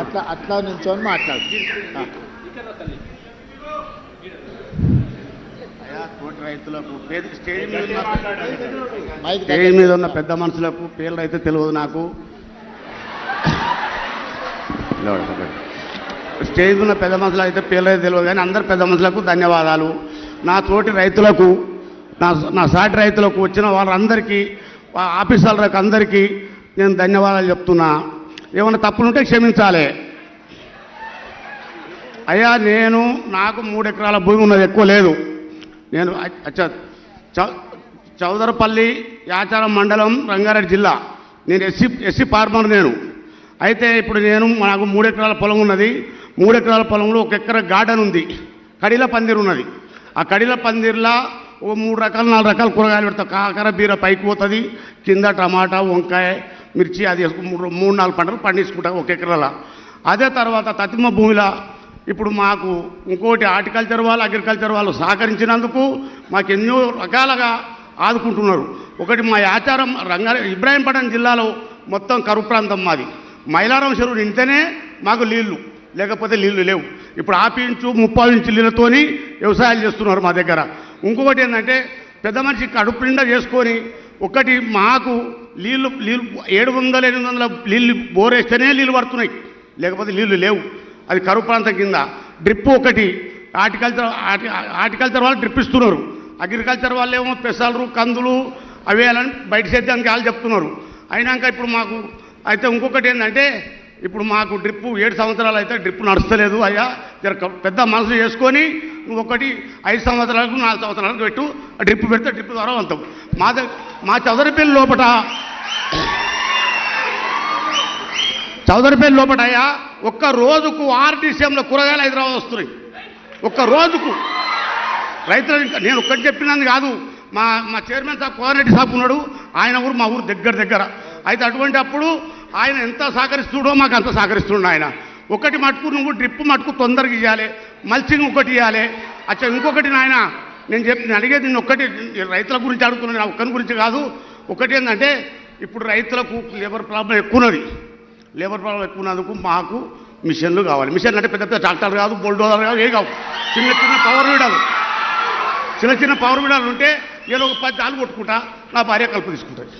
అట్లా అట్లా నుంచొని మాట్లాడు. ఆ. అయ్యా తోటి రైతులకు పేద స్టేజ్ మీద ఉన్న మైక్ స్టేజ్ దగ్గర మీద ఉన్న పెద్ద మనుషులకు పేర్లు అయితే తెలియదు నాకు. స్టేజ్ మీద ఉన్న పెద్ద మనుషులు అయితే పేర్లు అయితే తెలియదు కానీ అందరు పెద్ద మనుషులకు ధన్యవాదాలు. నా తోటి రైతులకు నా నా సాటి రైతులకు వచ్చిన వాళ్ళందరికీ ఆఫీసర్లకు అందరికీ నేను ధన్యవాదాలు చెప్తున్నా. ఏమైనా తప్పులుంటే క్షమించాలి. అయ్యా నేను నాకు మూడు ఎకరాల భూమి ఉన్నది ఎక్కువ లేదు. నేను అచ్చా చౌదరపల్లి యాచారం మండలం రంగారెడ్డి జిల్లా. నేను ఎస్సీ ఎస్సీ ఫార్మర్ నేను. అయితే ఇప్పుడు నేను నాకు మూడు ఎకరాల పొలం ఉన్నది. మూడు ఎకరాల పొలంలో ఒక ఎకర గార్డెన్ ఉంది. కడిల పందిరు ఉన్నది. ఆ కడిల పందిర్లా ఓ మూడు రకాలు నాలుగు రకాల కూరగాయలు పెడతా. కాకర బీర పైకి పోతుంది కింద టమాటా వంకాయ మిర్చి అది మూడు మూడు నాలుగు పంటలు పండించుకుంటా ఒక ఎకరాల. అదే తర్వాత తతిమ భూమిలో ఇప్పుడు మాకు ఇంకోటి హార్టికల్చర్ వాళ్ళు అగ్రికల్చర్ వాళ్ళు సహకరించినందుకు మాకు ఎన్నో రకాలుగా ఆదుకుంటున్నారు. ఒకటి మా ఆచారం రంగా ఇబ్రాహీంపట్నం జిల్లాలో మొత్తం కరువు ప్రాంతం మాది. మైలారం చెరువు నింటేనే మాకు నీళ్ళు లేకపోతే నీళ్ళు లేవు. ఇప్పుడు ఆపి ఇంచు ముప్పావు ఇంచు నీళ్ళతోని వ్యవసాయాలు చేస్తున్నారు మా దగ్గర. ఇంకొకటి ఏంటంటే పెద్ద మనిషి కడుపు నిండా చేసుకొని ఒకటి మాకు నీళ్ళు నీళ్ళు ఏడు వందల ఎనిమిది వందల నీళ్ళు బోరేస్తేనే నీళ్ళు పడుతున్నాయి. లేకపోతే నీళ్ళు లేవు. అది కరువు ప్రాంతం కింద. డ్రిప్ ఒకటి. హార్టికల్చర్ హార్టికల్చర్ వాళ్ళు డ్రిప్ ఇస్తున్నారు. అగ్రికల్చర్ వాళ్ళు ఏమో పెసలు కందులు అవి వేయాలని బయట సేద్యానికి వాళ్ళు చెప్తున్నారు. అయినాక ఇప్పుడు మాకు అయితే ఇంకొకటి ఏంటంటే ఇప్పుడు మాకు డ్రిప్పు ఏడు సంవత్సరాలు అయితే డ్రిప్ నడుస్తలేదు అయ్యా. జర పెద్ద మనసు చేసుకొని నువ్వు ఒకటి ఐదు సంవత్సరాలకు నాలుగు సంవత్సరాలకు పెట్టు. ఆ డ్రిప్ పెడితే డ్రిప్ ద్వారా వంతాం మా మా చౌదరిపల్లి లోపట. చౌదరిపల్లి లోపట అయ్యా ఒక్క రోజుకు ఆర్టీసీఎంలో కూరగాయలు హైదరాబాద్ వస్తున్నాయి. ఒక్క రోజుకు. రైతులు నేను ఒక్కటి చెప్పినది కాదు. మా మా చైర్మన్ సాబ్ కోఆర్డినేటర్ సాబ్ ఉన్నాడు. ఆయన ఊరు మా ఊరు దగ్గర దగ్గర. అయితే అటువంటి అప్పుడు ఆయన ఎంత సహకరిస్తుడో మాకు అంత సహకరిస్తుండ ఆయన. ఒకటి మటుకు నువ్వు డ్రిప్ మటుకు తొందరగా ఇవ్వాలి మల్చింగ్ ఒకటి ఇవ్వాలి అచ్చా ఇంకొకటి నాయన నేను చెప్పి నేను అడిగేది నేను ఒక్కటి రైతుల గురించి అడుగుతున్నాను నా ఒక్కరి గురించి కాదు. ఒకటి ఏంటంటే ఇప్పుడు రైతులకు లేబర్ ప్రాబ్లం ఎక్కువ ఉన్నది లేబర్ ప్రాబ్లం ఎక్కువ ఉన్నందుకు మాకు మిషన్లు కావాలి. మిషన్ అంటే పెద్ద పెద్ద ట్రాక్టర్ కాదు బుల్డోజర్ కాదు ఏ కావు. చిన్న చిన్న పవర్ వీడాలు చిన్న చిన్న పవర్ వీడాలు ఉంటే ఏదో ఒక పది దాలు కొట్టుకుంటా నా భార్య కలుపు తీసుకుంటుంది.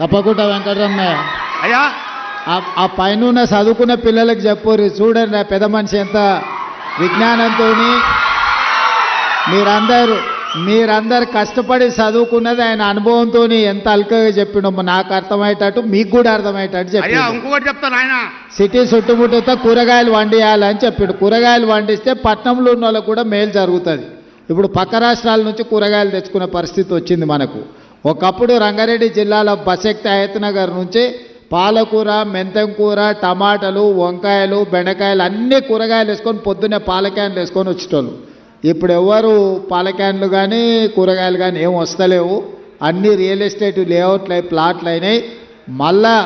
తప్పకుండా వెంకటరమణ అయ్యా ఆ- పైన చదువుకున్న పిల్లలకు చెప్పుర్రి చూడండి ఆ పెద్ద మనిషి ఎంత విజ్ఞానంతో మీరందరూ మీరందరు కష్టపడి చదువుకున్నది ఆయన అనుభవంతో ఎంత అల్కగా చెప్పిండో నాకు అర్థమయ్యేటట్టు మీకు కూడా అర్థమయ్యేటట్టు చెప్పి ఇంకొకటి చెప్తాను ఆయన. సిటీ చుట్టుముట్టుతో కూరగాయలు వండియాలని చెప్పిండు. కూరగాయలు వండిస్తే పట్నంలో ఉన్న వాళ్ళకు కూడా మేలు జరుగుతుంది. ఇప్పుడు పక్క రాష్ట్రాల నుంచి కూరగాయలు తెచ్చుకునే పరిస్థితి వచ్చింది మనకు. ఒకప్పుడు రంగారెడ్డి జిల్లాలో బసెక్తి నగర్ నుంచి పాలకూర మెంతం కూర టమాటాలు వంకాయలు బెండకాయలు అన్ని కూరగాయలు వేసుకొని పొద్దున్నే పాలక్యాన్లు వేసుకొని వచ్చేటోళ్ళు. ఇప్పుడు ఎవరు పాలక్యాన్లు కానీ కూరగాయలు కానీ ఏం వస్తలేవు. అన్ని రియల్ ఎస్టేట్ లేఅవుట్లు అయి ప్లాట్లు అయినాయి మళ్ళా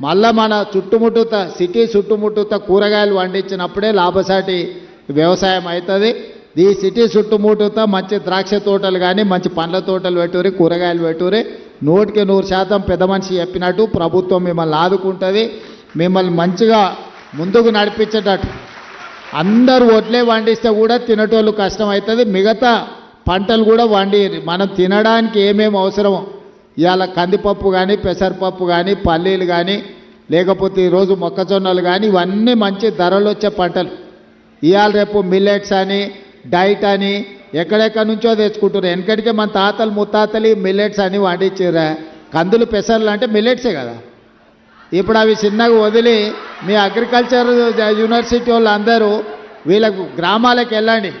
మళ్ళా మన చుట్టుముట్టుత సిటీ చుట్టుముట్టుత కూరగాయలు పండించినప్పుడే లాభసాటి వ్యవసాయం అవుతుంది ఈ సిటీ చుట్టుముట్టుత మంచి ద్రాక్ష తోటలు కానీ మంచి పండ్ల తోటలు పెట్టురి కూరగాయలు పెట్టురి నూటికి నూరు శాతం పెద్ద మనిషి చెప్పినట్టు ప్రభుత్వం మిమ్మల్ని ఆదుకుంటుంది మిమ్మల్ని మంచిగా ముందుకు నడిపించేటట్టు. అందరూ ఒట్లే వండిస్తే కూడా తినేటోళ్ళు కష్టం అవుతుంది మిగతా పంటలు కూడా వండి మనం తినడానికి ఏమేమి అవసరమో ఇవాళ కందిపప్పు కానీ పెసరపప్పు కానీ పల్లీలు కానీ లేకపోతే ఈరోజు మొక్కజొన్నలు కానీ ఇవన్నీ మంచి ధరలు వచ్చే పంటలు. ఇవాళ రేపు మిల్లెట్స్ అని డైట్ అని ఎక్కడెక్కడి నుంచో తెచ్చుకుంటున్నారు. వెనకటికే మన తాతలు ముత్తాతలు మిల్లెట్స్ అని వండించారా కందులు పెసర్లు అంటే మిల్లెట్సే కదా. ఇప్పుడు అవి చిన్నగా వదిలి మీ అగ్రికల్చర్ యూనివర్సిటీ వాళ్ళు అందరూ వీళ్ళకు గ్రామాలకు వెళ్ళండి.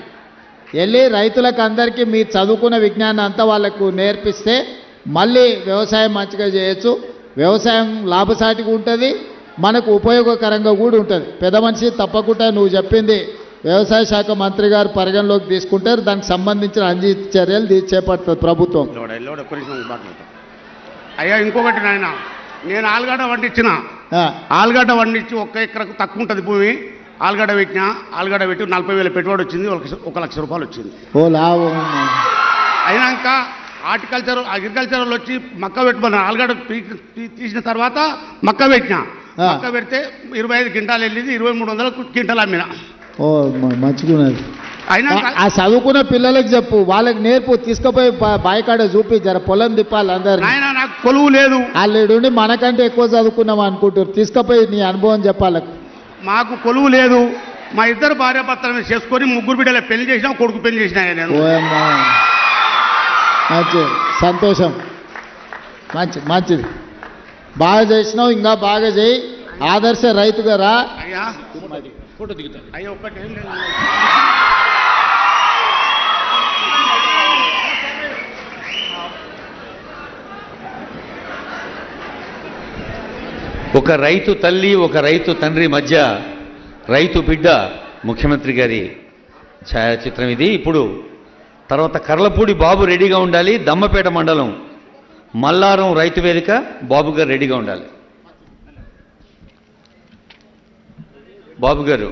వెళ్ళి రైతులకు అందరికీ మీరు చదువుకున్న విజ్ఞానం అంతా వాళ్ళకు నేర్పిస్తే మళ్ళీ వ్యవసాయం మంచిగా చేయొచ్చు. వ్యవసాయం లాభసాటిగా ఉంటుంది. మనకు ఉపయోగకరంగా కూడా ఉంటుంది. పెద్ద మనిషి తప్పకుండా నువ్వు చెప్పింది వ్యవసాయ శాఖ మంత్రి గారు పరిగణలోకి తీసుకుంటారు. దానికి సంబంధించిన అన్ని చర్యలు చేపడుతుంది ప్రభుత్వం. అయ్యా ఇంకొకటి నాయన నేను ఆలుగడ్డ వండించిన ఆలుగడ్డ వండించి ఒక్క ఎకరకు తక్కువ ఉంటుంది భూమి. ఆలుగడ్డ పెట్టిన ఆలుగడ్డ పెట్టి నలభై వేల పెట్టుబడి వచ్చింది ఒక లక్ష- రూపాయలు వచ్చింది. ఓ లాభం అయినాక హార్టికల్చర్ అగ్రికల్చర్ వాళ్ళు వచ్చి మక్క పెట్టమన్నారు ఆలుగడ్డ తీసిన తర్వాత మక్క పెట్టిన. మక్క పెడితే ఇరవై ఐదు క్వింటాలు వెళ్ళింది ఇరవై మూడు వందల క్వింటాలు అమ్మిన. ఓ మంచిగున్నది అయినా ఆ- చదువుకున్న పిల్లలకు చెప్పు వాళ్ళకి నేర్పు తీసుకుపోయి బాయికాడ చూపి జర పొలం తిప్పాలి అందరు నాయన నాకు కొలువు లేదు. వాళ్ళుండి మనకంటే ఎక్కువ చదువుకున్నాం అనుకుంటారు తీసుకుపోయి నీ అనుభవం చెప్పాలి. మాకు కొలువు లేదు. మా ఇద్దరు భార్యాభర్తలను చేసుకొని ముగ్గురు బిడ్డల పెళ్ళి చేసినా కొడుకు పెళ్ళి చేసినా నేను. మంచి సంతోషం. మంచి మంచిది. బాగా చేసినావు ఇంకా బాగా చేయి. ఆదర్శ రైతుగా రా. అయ్యా. ఫోటో దిగుతా అయ్యా ఒక్కటి ఒక రైతు తల్లి ఒక రైతు తండ్రి మధ్య రైతు బిడ్డ ముఖ్యమంత్రి గారి ఛాయాచిత్రం ఇది. ఇప్పుడు తర్వాత కర్లపూడి బాబు రెడీగా ఉండాలి. దమ్మపేట మండలం మల్లారం రైతు వేదిక బాబు గారు రెడీగా ఉండాలి. బాబు గారు